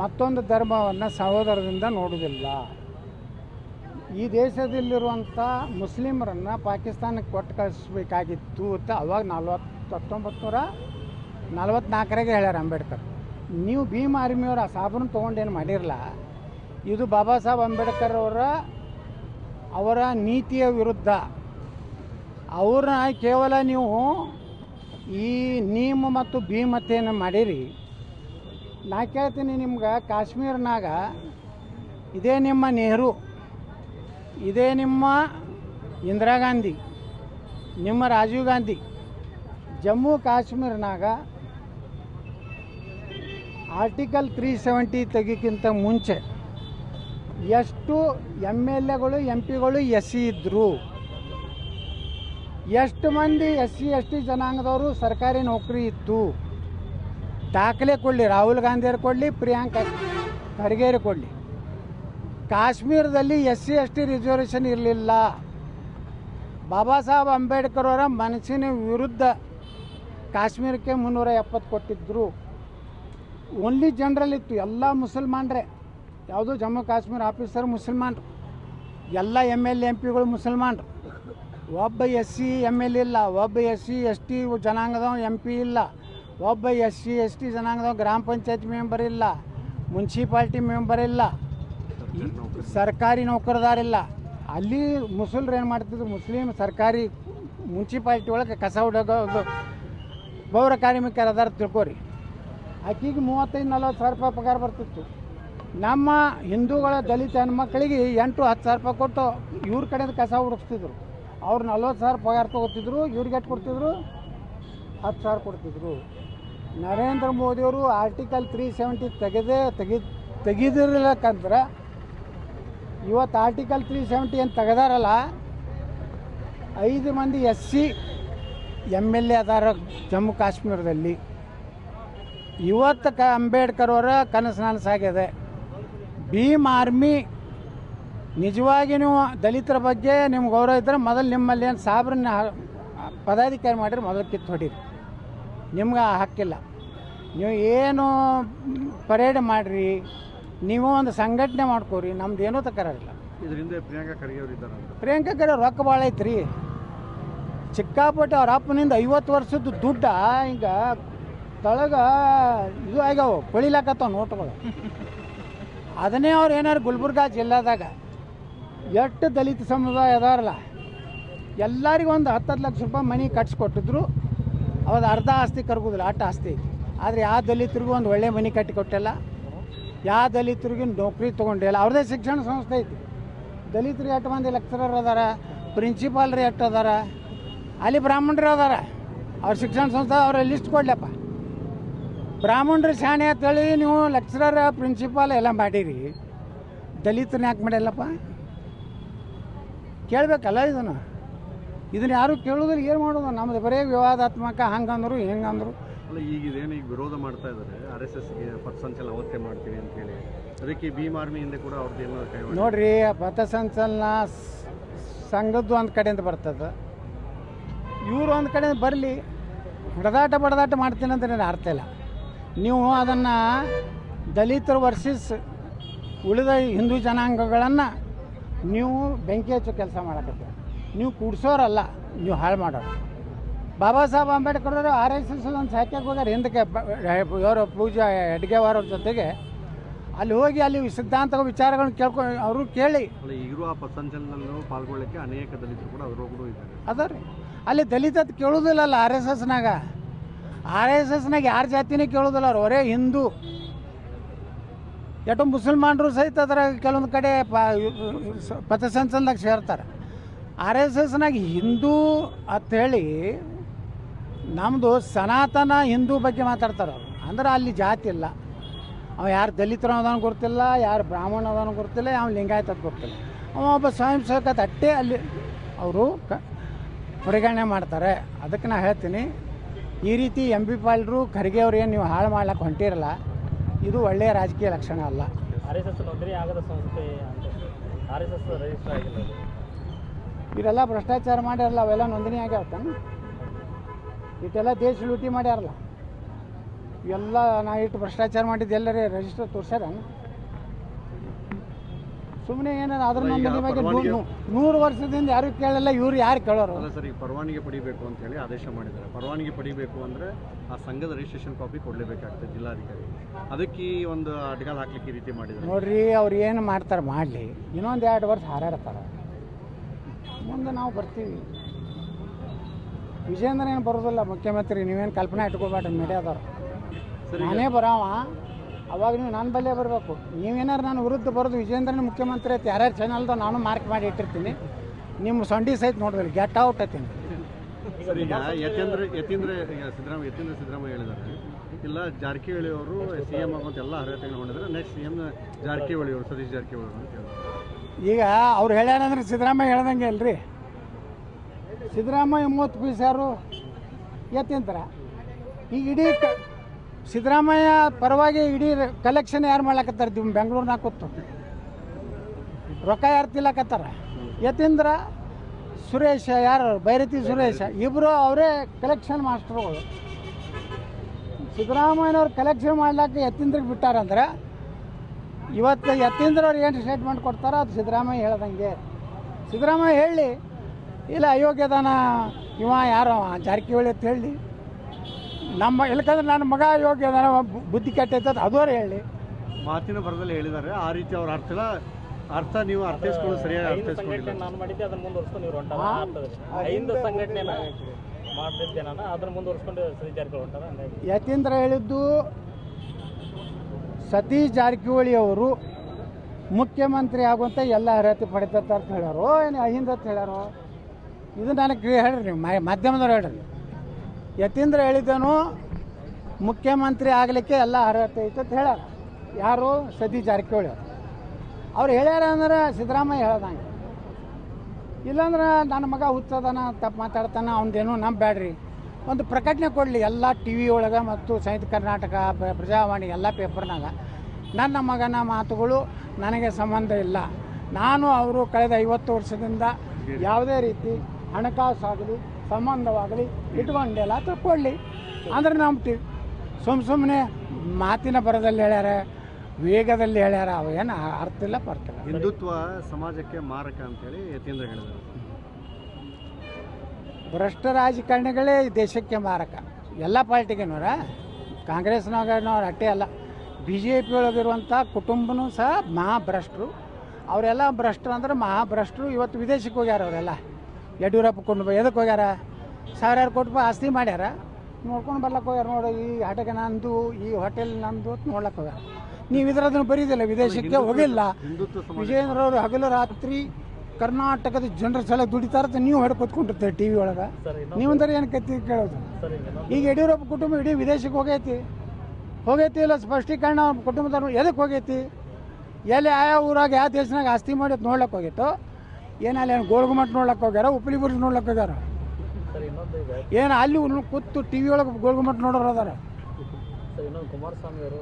ಮತ್ತೊಂದು ಧರ್ಮವನ್ನು ಸಹೋದರದಿಂದ ನೋಡುವುದಿಲ್ಲ. ಈ ದೇಶದಲ್ಲಿರುವಂಥ ಮುಸ್ಲಿಮರನ್ನು ಪಾಕಿಸ್ತಾನಕ್ಕೆ ಕೊಟ್ಟು ಕಳಿಸ್ಬೇಕಾಗಿತ್ತು ಅಂತ ಅವಾಗ ನಲ್ವತ್ತು ಹತ್ತೊಂಬತ್ತು ನೂರ ನಲ್ವತ್ನಾಲ್ಕರಾಗೆ ಹೇಳ್ಯಾರ ಅಂಬೇಡ್ಕರ್. ನೀವು ಭೀಮ್ ಆರ್ಮಿಯವ್ರು ಆ ಸಾಬೂನು ತೊಗೊಂಡೇನು ಮಾಡಿರಲ್ಲ ಇದು ಬಾಬಾ ಸಾಹೇಬ್ ಅಂಬೇಡ್ಕರ್ ಅವರ ಅವರ ನೀತಿಯ ವಿರುದ್ಧ. ಅವ್ರನ್ನ ಕೇವಲ ನೀವು ಈ ನೀಮ್ ಮತ್ತು ಭೀಮತೆಯನ್ನು ಮಾಡಿರಿ. ನಾ ಕೇಳ್ತೀನಿ ನಿಮ್ಗೆ, ಕಾಶ್ಮೀರ್ನಾಗ ಇದೇ ನಿಮ್ಮ ನೆಹರು, ಇದೇ ನಿಮ್ಮ ಇಂದಿರಾ ಗಾಂಧಿ, ನಿಮ್ಮ ರಾಜೀವ್ ಗಾಂಧಿ, ಜಮ್ಮು ಕಾಶ್ಮೀರ್ನಾಗ ಆರ್ಟಿಕಲ್ ತ್ರೀ ಸೆವೆಂಟಿ ತೆಗಿಕ್ಕಿಂತ ಮುಂಚೆ ಎಷ್ಟು ಎಂ ಎಲ್ ಎಗಳು, ಎಂ ಪಿಗಳು ಎಸ್ ಸಿ ಇದ್ದರು ಎಷ್ಟು ಮಂದಿ ಎಸ್ ಸಿ ಎಸ್ ಟಿ ಜನಾಂಗದವರು ಸರ್ಕಾರಿ ನೌಕರಿ ಇತ್ತು ದಾಖಲೆ ಕೊಡಲಿ, ರಾಹುಲ್ ಗಾಂಧಿಯವ್ರು ಕೊಡಲಿ, ಪ್ರಿಯಾಂಕಾ ಖರ್ಗೆಯರು ಕೊಡಲಿ. ಕಾಶ್ಮೀರದಲ್ಲಿ S C, S T reservation ಇರಲಿಲ್ಲ. ಬಾಬಾ ಸಾಹೇಬ್ ಅಂಬೇಡ್ಕರ್ ಅವರ ಮನಸ್ಸಿನ ವಿರುದ್ಧ ಕಾಶ್ಮೀರಕ್ಕೆ ಮುನ್ನೂರ ಎಪ್ಪತ್ತು ಕೊಟ್ಟಿದ್ದರು ಓನ್ಲಿ ಜನರಲ್ ಇತ್ತು, ಎಲ್ಲ ಮುಸಲ್ಮಾನರೇ. ಯಾವುದು ಜಮ್ಮು ಕಾಶ್ಮೀರ ಆಫೀಸರ್ ಮುಸಲ್ಮಾನರು. ಎಲ್ಲ ಎಂ ಎಲ್ ಎಂ ಪಿಗಳು ಮುಸಲ್ಮಾನರು. ಒಬ್ಬ ಎಸ್ ಸಿ ಎಂ ಎಲ್ ಇಲ್ಲ, ಒಬ್ಬ ಎಸ್ ಸಿ, ಎಸ್ ಟಿ ಜನಾಂಗದ ಎಂ ಪಿ ಇಲ್ಲ. ಒಬ್ಬ ಎಸ್ ಸಿ, ಎಸ್ ಟಿ ಜನಾಂಗದ ಗ್ರಾಮ ಪಂಚಾಯತ್ ಮೆಂಬರ್ ಇಲ್ಲ ಮುನ್ಸಿಪಾಲ್ಟಿ ಮೆಂಬರ್ ಇಲ್ಲ ಸರ್ಕಾರಿ ನೌಕರದಾರಿಲ್ಲ ಅಲ್ಲಿ ಮುಸಲ್ರು ಏನು ಮಾಡ್ತಿದ್ರು ಮುಸ್ಲಿಂ ಸರ್ಕಾರಿ ಮುನ್ಸಿಪಾಲ್ಟಿ ಒಳಗೆ ಕಸ ಹೊಡೋದು ಪೌರ ಕಾರ್ಮಿಕರ ಅದಾರ ತಿಳ್ಕೊರಿ. ಆಕಿಗೆ ಮೂವತ್ತೈದು, ನಲ್ವತ್ತು ಸಾವಿರ ರೂಪಾಯಿ ಪಗಾರ ಬರ್ತಿತ್ತು. ನಮ್ಮ ಹಿಂದೂಗಳ ದಲಿತ ಹೆಣ್ಮಕ್ಳಿಗೆ ಎಂಟು, ಹತ್ತು ಸಾವಿರ ರೂಪಾಯಿ ಕೊಟ್ಟು ಇವ್ರ ಕಡೆದು ಕಸ ಹುಡುಕ್ತಿದ್ರು ಅವ್ರು ನಲ್ವತ್ತು ಸಾವಿರ ಪಗಾರ ತೊಗೋತಿದ್ರು, ಇವ್ರಿಗೆ ಎಷ್ಟು ಕೊಡ್ತಿದ್ರು? ಹತ್ತು ಸಾವಿರ ಕೊಡ್ತಿದ್ರು. ನರೇಂದ್ರ ಮೋದಿಯವರು ಆರ್ಟಿಕಲ್ ತ್ರೀ ಸೆವೆಂಟಿ ತೆಗೆದೇ ತೆಗಿ ತೆಗೆದಿರ್ಲಕ್ಕಂದ್ರೆ ಇವತ್ತು ಆರ್ಟಿಕಲ್ ತ್ರೀ ಸೆವೆಂಟಿ ಏನು ತೆಗೆದಾರಲ್ಲ, ಐದು ಮಂದಿ S C M L A ಅದಾರ ಜಮ್ಮು ಕಾಶ್ಮೀರದಲ್ಲಿ. ಇವತ್ತು ಕ ಅಂಬೇಡ್ಕರ್ ಅವರ ಕನಸು ನನಸಾಗಿದೆ. ಭೀಮ್ ಆರ್ಮಿ ನಿಜವಾಗಿ ನೀವು ದಲಿತರ ಬಗ್ಗೆ ನಿಮ್ಗೆ ಗೌರವ ಇದ್ದರೆ ಮೊದಲು ನಿಮ್ಮಲ್ಲಿ ಏನು ಸಾಬ್ರನ್ನ ಪದಾಧಿಕಾರಿ ಮಾಡಿರಿ ಮೊದಲು ಕಿತ್ತು ಹೊಡೀರಿ ನಿಮ್ಗೆ ಆ ಹಕ್ಕಿಲ್ಲ. ನೀವು ಏನು ಪರೇಡ್ ಮಾಡಿರಿ ನೀವು ಒಂದು ಸಂಘಟನೆ ಮಾಡ್ಕೋರಿ ನಮ್ದು ಏನೂ ತಕರಾರಿಲ್ಲ. ಇದರಿಂದ ಪ್ರಿಯಾಂಕಾ ಖರ್ಗೆ ಅವರು ಇದ್ದಾರೆ? ಅಂತ ಪ್ರಿಯಾಂಕಾ ಖರ್ಗೆ ರೊಕ್ಕ ಭಾಳ ಐತ್ರಿ. ಚಿಕ್ಕಾಪಟ್ಟೆ ಅವ್ರ ಅಪ್ಪನಿಂದ ಐವತ್ತು ವರ್ಷದ ದುಡ್ಡ ಈಗ ತಳಗ ಇದು ಆಗ್ಯಾವ ಕೊಳಿಲಾಕತ್ತಾವ ನೋಟ್ಗಳು. ಅದನ್ನೇ ಅವ್ರು ಏನಾರು ಗುಲ್ಬರ್ಗಾ ಜಿಲ್ಲಾದಾಗ ಎಷ್ಟು ದಲಿತ ಸಮುದಾಯ ಅದಾರಲ್ಲ ಎಲ್ಲರಿಗೂ ಒಂದು ಹತ್ತತ್ತು ಲಕ್ಷ ರೂಪಾಯಿ ಮನೆ ಕಟ್ಸ್ಕೊಟ್ಟಿದ್ರು. ಅವ್ದು ಅರ್ಧ ಆಸ್ತಿ ಕರ್ಗೋದಿಲ್ಲ ಅಟ್ಟ ಆಸ್ತಿ. ಆದರೆ ಯಾವ ದಲಿತರಿಗೂ ಒಂದು ಒಳ್ಳೆ ಮನೆ ಕಟ್ಟಿ ಕೊಟ್ಟಿಲ್ಲ ಯಾವ ದಲಿತರಿಗೂ ನೌಕರಿ ತೊಗೊಂಡಿಲ್ಲ ಅವ್ರದ್ದೇ ಶಿಕ್ಷಣ ಸಂಸ್ಥೆ ಐತಿ. ದಲಿತರು ಎಷ್ಟು ಮಂದಿ ಲೆಕ್ಚರರ್ ಅದಾರ ಪ್ರಿನ್ಸಿಪಾಲ್ರು ಎಷ್ಟು ಅದಾರ, ಅಲ್ಲಿ ಬ್ರಾಹ್ಮಣರು ಅದಾರ. ಅವ್ರ ಶಿಕ್ಷಣ ಸಂಸ್ಥೆ ಅವ್ರ ಲಿಸ್ಟ್ ಕೊಡ್ಲಪ್ಪ. ಬ್ರಾಹ್ಮಣರು ಶಾಣೆ ಅಂತೇಳಿ ನೀವು ಲೆಕ್ಚರರ್ ಪ್ರಿನ್ಸಿಪಾಲ್ ಎಲ್ಲ ಮಾಡಿರಿ. ದಲಿತರನ್ನ ಯಾಕೆ ಮಾಡಿಲ್ಲಪ್ಪ ಕೇಳಬೇಕಲ್ಲ ಇದನ್ನು. ಇದನ್ನು ಯಾರು ಕೇಳೋದಿಲ್ಲ ಏನು ಮಾಡೋದು? ನಮ್ದು ಬರೀ ವಿವಾದಾತ್ಮಕ ಹಂಗಂದ್ರು ಹೆಂಗಂದ್ರು. ಅಲ್ಲ ಈಗ ಇದೇನು ಈಗ ವಿರೋಧ ಮಾಡ್ತಾ ಇದ್ದಾರೆ ಆರ್ ಎಸ್ ಎಸ್ಗೆ ಪಥಸಂಚಲನ ಅವತ್ತೇ ಮಾಡ್ತೀವಿ ಅಂತ ಹೇಳಿ. ಅದಕ್ಕೆ ಭೀಮ್ ಆರ್ಮಿಯಿಂದ ಕೂಡ ಅವ್ರದ್ದು ಏನೋ ನೋಡ್ರಿ ಪಥಸಂಚಲನ ಸಂಘದ್ದು ಒಂದು ಕಡೆಯಿಂದ ಬರ್ತದೆ. ಇವರು ಒಂದು ಕಡೆಯಿಂದ ಬರಲಿ. ಹೊಡೆದಾಟ ಬಡದಾಟ ಮಾಡ್ತೀನಿ ಅಂತ ನನಗೆ ಅರ್ಥ ಇಲ್ಲ. ನೀವು ಅದನ್ನು ದಲಿತರು ವರ್ಸಸ್ ಉಳಿದ ಹಿಂದೂ ಜನಾಂಗಗಳನ್ನು ನೀವು ಬೆಂಕಿ ಹಚ್ಚೋ ಕೆಲಸ ಮಾಡಕತ್ತೀರಿ ನೀವು ಕೂಡ್ಸೋರಲ್ಲ ನೀವು ಹಾಳು ಮಾಡೋರು. ಬಾಬಾ ಸಾಹೇಬ್ ಅಂಬೇಡ್ಕರ್ ಅವರು ಆರ್ ಎಸ್ ಎಸ್ ಒಂದು ಸಾಕ್ಯಕ್ಕೆ ಹೋಗ್ಯಾರ ಹಿಂದಕ್ಕೆ ಇವರು ಪೂಜಾ ಹೆಡ್ಗೇವಾರ್ ಜೊತೆಗೆ. ಅಲ್ಲಿ ಹೋಗಿ ಅಲ್ಲಿ ಸಿದ್ಧಾಂತ ವಿಚಾರಗಳನ್ನ ಕೇಳ್ಕೊ ಅವರು ಕೇಳಿ. ಇರುವ ಪಥಸಂಚಲನದಲ್ಲೂ ಪಾಲ್ಗೊಳ್ಳಕ್ಕೆ ಅನೇಕ ದಲಿತರು ಕೂಡ ಅವರು ಇದ್ದಾರೆ ಅದ ರೀ. ಅಲ್ಲಿ ದಲಿತ ಅಂತ ಕೇಳೋದಿಲ್ಲಲ್ಲ ಆರ್ ಎಸ್ ಎಸ್ನಾಗ. ಆರ್ ಎಸ್ ಎಸ್ನಾಗ ಯಾರ ಜಾತಿನೇ ಕೇಳೋದಿಲ್ಲ ಅವ್ರು ಅವರೇ ಹಿಂದೂ. ಎಟೋ ಮುಸಲ್ಮಾನರು ಸಹಿತ ಅದ್ರಾಗ ಕೆಲವೊಂದು ಕಡೆ ಪಥಸಂಚಲನದಾಗ ಸೇರ್ತಾರೆ. ಆರ್ ಎಸ್ ಎಸ್ನಾಗ ಹಿಂದೂ ಹೇಳಿ ನಮ್ಮದು ಸನಾತನ ಹಿಂದೂ ಬಗ್ಗೆ ಮಾತಾಡ್ತಾರೆ ಅವ್ರು. ಅಂದ್ರೆ ಅಲ್ಲಿ ಜಾತಿ ಇಲ್ಲ. ಅವ ಯಾರು ದಲಿತರು ಅದಾನ ಗೊತ್ತಿಲ್ಲ, ಯಾರು ಬ್ರಾಹ್ಮಣ ಅದನ್ನು ಗೊತ್ತಿಲ್ಲ, ಯಾವ ಲಿಂಗಾಯತ ಗೊತ್ತಿಲ್ಲ. ಅವ ಒಬ್ಬ ಸ್ವಯಂ ಸೇವಕ ಅಟ್ಟೆ ಅಲ್ಲಿ ಅವರು ಕ ಪರಿಗಣನೆ ಮಾಡ್ತಾರೆ. ಅದಕ್ಕೆ ನಾ ಹೇಳ್ತೀನಿ, ಈ ರೀತಿ ಎಂ ಬಿ ಪಾಲ್ರು, ಖರ್ಗೆ ಅವ್ರು ಏನು ನೀವು ಹಾಳು ಮಾಡ್ಲಿಕ್ಕೆ ಹೊಂಟಿರಲ್ಲ, ಇದು ಒಳ್ಳೆಯ ರಾಜಕೀಯ ಲಕ್ಷಣ ಅಲ್ಲ. ಆರ್ ಎಸ್ ಎಸ್ ಆಗದ ಸಂಸ್ಥೆ ಆರ್ ಎಸ್ ಎಸ್ ರಿಜಿಸ್ಟರ್ ಆಗಿಲ್ಲ. ಇವರೆಲ್ಲ ಭ್ರಷ್ಟಾಚಾರ ಮಾಡ್ಯಾರಲ್ಲ ಅವೆಲ್ಲ ನೋಂದಣಿ ಆಗ್ಯಾವತ್ತ ಇಟ್ಟೆಲ್ಲ ದೇಶ ಲೂಟಿ ಮಾಡ್ಯಾರಲ್ಲ. ಎಲ್ಲ ನಾ ಇಟ್ಟು ಭ್ರಷ್ಟಾಚಾರ ಮಾಡಿದ್ದು ಎಲ್ಲರೇ ರಿಜಿಸ್ಟರ್ ತೋರ್ಸ್ಯಾರ? ಸುಮ್ಮನೆ ಏನಾರ ಅದ್ರ ನೋಂದಣಿ ಬಗ್ಗೆ ನೂರು ವರ್ಷದಿಂದ ಯಾರು ಕೇಳಲ್ಲ ಇವ್ರು ಯಾರು ಕೇಳೋರು? ಅಲ್ಲ ಸರ್ ಈಗ ಪರವಾನಗಿ ಪಡಿಬೇಕು ಅಂತ ಹೇಳಿ ಆದೇಶ ಮಾಡಿದ್ದಾರೆ. ಪರವಾನಗಿ ಪಡಿಬೇಕು ಅಂದ್ರೆ ಆ ಸಂಘದ ರಿಜಿಸ್ಟ್ರೇಷನ್ ಕಾಪಿ ಕೊಡ್ಲೇಬೇಕಾಗ್ತದೆ ಜಿಲ್ಲಾಧಿಕಾರಿ. ಅದಕ್ಕೆ ಈ ಒಂದು ಅಡ್ಗಾಲ್ ಹಾಕ್ಲಿಕ್ಕೆ ಈ ರೀತಿ ಮಾಡಿದ್ದಾರೆ. ನೋಡ್ರಿ ಅವ್ರು ಏನು ಮಾಡ್ತಾರೆ ಮಾಡಲಿ. ಇನ್ನೊಂದು ಎರಡು ವರ್ಷ ಹಾರಾಡ್ತಾರೆ. ಮುಂದೆ ನಾವು ಬರ್ತೀವಿ. ವಿಜೇಂದ್ರ ಏನು ಬರೋದಿಲ್ಲ ಮುಖ್ಯಮಂತ್ರಿ ನೀವೇನು ಕಲ್ಪನೆ ಇಟ್ಕೋಬೇಡ್ರಿ ಮೀಡಿಯಾದವ್ರು. ನಾನೇ ಬರಾವ. ಅವಾಗ ನೀವು ನನ್ನ ಬಲ್ಲೇ ಬರಬೇಕು. ನೀವೇನಾರು ನಾನು ವಿರುದ್ಧ ಬರೋದು ವಿಜಯೇಂದ್ರನ ಮುಖ್ಯಮಂತ್ರಿ ಐತಿ ಯಾರ್ಯಾರು ಚಾನಲ್ದು ನಾನು ಮಾರ್ಕ್ ಮಾಡಿ ಇಟ್ಟಿರ್ತೀನಿ. ನಿಮ್ಮ ಸಂಡಿ ಸಹಿತ ನೋಡಿದ್ರಿ ಗೆಟ್ ಔಟ್ ಐತೀನಿ ಯತೀಂದ್ರ ಯತೀಂದ್ರ ಸಿದ್ದರಾಮಯ್ಯ ಯತೀಂದ್ರ ಸಿದ್ದರಾಮಯ್ಯ ಹೇಳಿದ್ದಾರೆ. ಇಲ್ಲ ಜಾರಕಿಹೊಳಿ ಅವರು ಸಿ ಎಂ ಆಗುವಂತ ಎಲ್ಲ ಅರ್ಹತೆಗಳು ಹೊಂದಿದ್ದಾರೆ. ನೆಕ್ಸ್ಟ್ ಸಿ ಎಂ ಜಾರಕಿಹೊಳಿ ಅವರು ಸತೀಶ್ ಜಾರಕಿಹೊಳಿ ಅವರು ಅಂತ ಹೇಳಿದ್ರು ಈಗ ಅವ್ರು ಹೇಳ್ಯಾನಂದ್ರೆ ಸಿದ್ದರಾಮಯ್ಯ ಹೇಳ್ದಂಗೆ ಅಲ್ರಿ. ಸಿದ್ದರಾಮಯ್ಯ ಮೂವತ್ತು ಪೀಸ್ ಯಾರು ಎತ್ತಿಂತರ ಈಗ ಇಡೀ ಕ ಸಿದ್ದರಾಮಯ್ಯ ಪರವಾಗಿ ಇಡೀ ಕಲೆಕ್ಷನ್ ಯಾರು ಮಾಡ್ಲಾಕತ್ತಾರ ನಿಮ್ಮ ಬೆಂಗಳೂರಿನಾಗ ಕೂತು. ರೊಕ್ಕ ಯಾರು ತಿಲ್ಲಕತ್ತಾರ ಯತೀಂದ್ರ ಸುರೇಶ ಯಾರು ಭೈರತಿ ಸುರೇಶ. ಇಬ್ಬರು ಅವರೇ ಕಲೆಕ್ಷನ್ ಮಾಸ್ಟರ್ಗಳು ಸಿದ್ದರಾಮಯ್ಯನವ್ರು ಕಲೆಕ್ಷನ್ ಮಾಡ್ಲಿಕ್ಕೆ ಎತ್ತಿಂದ್ರಿಗೆ ಬಿಟ್ಟಾರಂದ್ರೆ ಇವತ್ತು ಯತೀಂದ್ರ ಅವ್ರು ಏನು ಸ್ಟೇಟ್ಮೆಂಟ್ ಕೊಡ್ತಾರೋ ಅದು ಸಿದ್ದರಾಮಯ್ಯ ಹೇಳ್ದಂಗೆ. ಸಿದ್ದರಾಮಯ್ಯ ಹೇಳಿ ಇಲ್ಲ ಅಯೋಗ್ಯದಾನ ಇವ ಯಾರು? ಜಾರಕಿಹೊಳಿ ಅಂತ ಹೇಳಿ. ನಮ್ಮ ಇಲ್ಕಂದ್ರೆ ನನ್ನ ಮಗ ಅಯೋಗ್ಯದಾನ ಬುದ್ಧಿ ಕೆಟ್ಟೈತೆ ಅದು ಅದೋರು ಹೇಳಿ. ಮಾತಿನ ಬರದಲ್ಲಿ ಹೇಳಿದ್ದಾರೆ. ಆ ರೀತಿ ಅವ್ರ ಅರ್ಥ ಇಲ್ಲ. ಅರ್ಥ ನೀವು ಅರ್ಥೈಸ್ಕೊಂಡು ಸರಿಯಾಗಿ ಅರ್ಥೈಸ್ಕೊಂಡಿಲ್ಲ. ನಾನು ಮಾಡಿದ್ದೆ ಅದನ್ನ ಮುಂದುವರ್ಸ್ಕೊಂಡು ಹೊಂಟಾರ? ಐದು ಸಂಘಟನೆ ಮಾಡ್ತಿದ್ದೆ ನಾನು ಅದನ್ನ ಮುಂದುವರ್ಸ್ಕೊಂಡು ಸರಿ ಜಾರಕಿಹೊಳಿ ಹೊಂಟಾರ ಹಂಗಾಗಿ. ಯತೀಂದ್ರ ಹೇಳಿದ್ದು ಸತೀಶ್ ಜಾರಕಿಹೊಳಿ ಅವರು ಮುಖ್ಯಮಂತ್ರಿ ಆಗುವಂಥ ಎಲ್ಲ ಅರ್ಹತೆ ಪಡಿತತ್ತ ಅಂತ ಹೇಳ್ಯಾರೋ ಏನು ಅಹಿಂದ ಅಂತ ಹೇಳ್ಯಾರೋ ಇದು ನನಗೆ ಹೇಳ್ರಿ ನೀವು ಮಾಧ್ಯಮದವ್ರು ಹೇಳ್ರಿ ಯತೀಂದ್ರ ಹೇಳಿದನು ಮುಖ್ಯಮಂತ್ರಿ ಆಗಲಿಕ್ಕೆ ಎಲ್ಲ ಅರ್ಹತೆ ಐತೆ ಅಂತ ಹೇಳ್ಯಾರ ಯಾರು? ಸತೀಶ್ ಜಾರಕಿಹೊಳಿ ಅವರು. ಅವ್ರು ಹೇಳ್ಯಾರ ಅಂದ್ರೆ ಸಿದ್ದರಾಮಯ್ಯ ಹೇಳ್ದಂಗೆ. ಇಲ್ಲಾಂದ್ರೆ ನನ್ನ ಮಗ ಹುಚ್ಚದನ, ತಪ್ಪು ಮಾತಾಡ್ತಾನ, ಅವ್ನದೇನು ನಂಬೇಡ್ರಿ ಒಂದು ಪ್ರಕಟಣೆ ಕೊಡಲಿ ಎಲ್ಲ ಟಿ ವಿ ಒಳಗೆ ಮತ್ತು ಸಂಯುಕ್ತ ಕರ್ನಾಟಕ, ಪ್ರ- ಪ್ರಜಾವಾಣಿ ಎಲ್ಲ ಪೇಪರ್ನಾಗ. ನನ್ನ ಮಗನ ಮಾತುಗಳು ನನಗೆ ಸಂಬಂಧ ಇಲ್ಲ. ನಾನು ಅವರು ಕಳೆದ ಐವತ್ತು ವರ್ಷದಿಂದ ಯಾವುದೇ ರೀತಿ ಹಣಕಾಸಾಗಲಿ, ಸಂಬಂಧವಾಗಲಿ ಇಟ್ಕೊಂಡಿಲ್ಲ ತಿಳ್ಕೊಳ್ಳಿ ಅಂದ್ರೆ ನಂಬ್ತೀವಿ ಸುಮ್ಮ ಸುಮ್ಮನೆ ಮಾತಿನ ಬರದಲ್ಲಿ ಹೇಳ್ಯಾರ, ವೇಗದಲ್ಲಿ ಹೇಳ್ಯಾರ, ಅವೇನು ಅರ್ಥ ಇಲ್ಲ ಬರ್ತಿಲ್ಲ ಹಿಂದುತ್ವ ಸಮಾಜಕ್ಕೆ ಮಾರಕ ಅಂತೇಳಿ ಯತೀಂದ್ರ ಹೇಳಿದ್ದಾರೆ ಭ್ರಷ್ಟ ರಾಜಕಾರಣಿಗಳೇ ದೇಶಕ್ಕೆ ಮಾರಕ. ಎಲ್ಲ ಪಾರ್ಟಿಗೆನೋರ ಕಾಂಗ್ರೆಸ್ನಾಗನವ್ರು ಅಟ್ಟೆ ಅಲ್ಲ. ಬಿ ಜೆ ಪಿ ಒಳಗಿರುವಂಥ ಕುಟುಂಬನೂ ಸಹ ಮಹಾಭ್ರಷ್ಟರು. ಅವರೆಲ್ಲ ಭ್ರಷ್ಟರು ಅಂದ್ರೆ ಮಹಾಭ್ರಷ್ಟರು. ಇವತ್ತು ವಿದೇಶಕ್ಕೆ ಹೋಗ್ಯಾರ ಅವರೆಲ್ಲ. ಯಡಿಯೂರಪ್ಪ ಕುಟುಂಬ ಎದಕ್ಕೆ ಹೋಗ್ಯಾರ? ಸಾವಿರಾರು ಕೋಟಿ ರೂಪಾಯಿ ಆಸ್ತಿ ಮಾಡ್ಯಾರ. ನೋಡ್ಕೊಂಡು ಬರ್ಲಕ್ಕೆ ಹೋಗ್ಯಾರ ನೋಡಿ ಈ ಆಟಕ್ಕೆ ನಂದು ಈ ಹೋಟೆಲ್ ನಂದು ಅಂತ ನೋಡ್ಲಕ್ಕೆ ಹೋಗ್ಯಾರ. ನೀವು ಇದ್ರದನ್ನು ಬರೀದಿಲ್ಲ. ವಿದೇಶಕ್ಕೆ ಹೋಗಿಲ್ಲ. ವಿಜಯೇಂದ್ರ ಅವರು ಹಗಲು ರಾತ್ರಿ ಕರ್ನಾಟಕದ ಜನರ ಸಲ ದುಡಿತಾರಂತ ನೀವು ಹೊಡ್ಕೊತ್ಕೊಂಡಿರ್ತೀರಿ ಟಿ ವಿ ಒಳಗೆ. ನೀವಂದ್ರೆ ಏನು ಕತ್ತಿ ಕೇಳೋದು? ಈಗ ಯಡಿಯೂರಪ್ಪ ಕುಟುಂಬ ಇಡೀ ವಿದೇಶಕ್ಕೆ ಹೋಗೈತಿ. ಹೋಗೈತಿ ಇಲ್ಲ ಸ್ಪಷ್ಟೀಕರಣ ಅವ್ರ ಕುಟುಂಬದವ್ರು ಎದಕ್ಕೆ ಹೋಗೈತಿ? ಎಲ್ಲಿ ಆಯಾ ಊರಾಗ ಯಾವ ದೇಶನಾಗ ಆಸ್ತಿ ಮಾಡಿ ನೋಡ್ಲಕ್ಕೆ ಹೋಗಿತ್ತು ಏನಲ್ಲಿ ಏನು ಗೋಳ್ಗುಮಟ್ ನೋಡ್ಲಕ್ಕೆ ಹೋಗ್ಯಾರ ಉಪ್ಪಲಿ ಬುರ್ಜ್ ನೋಡ್ಲಕ್ಕೆ ಹೋಗ್ಯಾರ? ಏನು ಅಲ್ಲಿ ಕೂತು ಟಿ ವಿ ಒಳಗೆ ಗೋಳ್ಗುಮಟ್ ನೋಡೋರು ಅದಾರ? ಕುಮಾರಸ್ವಾಮಿ ಅವರು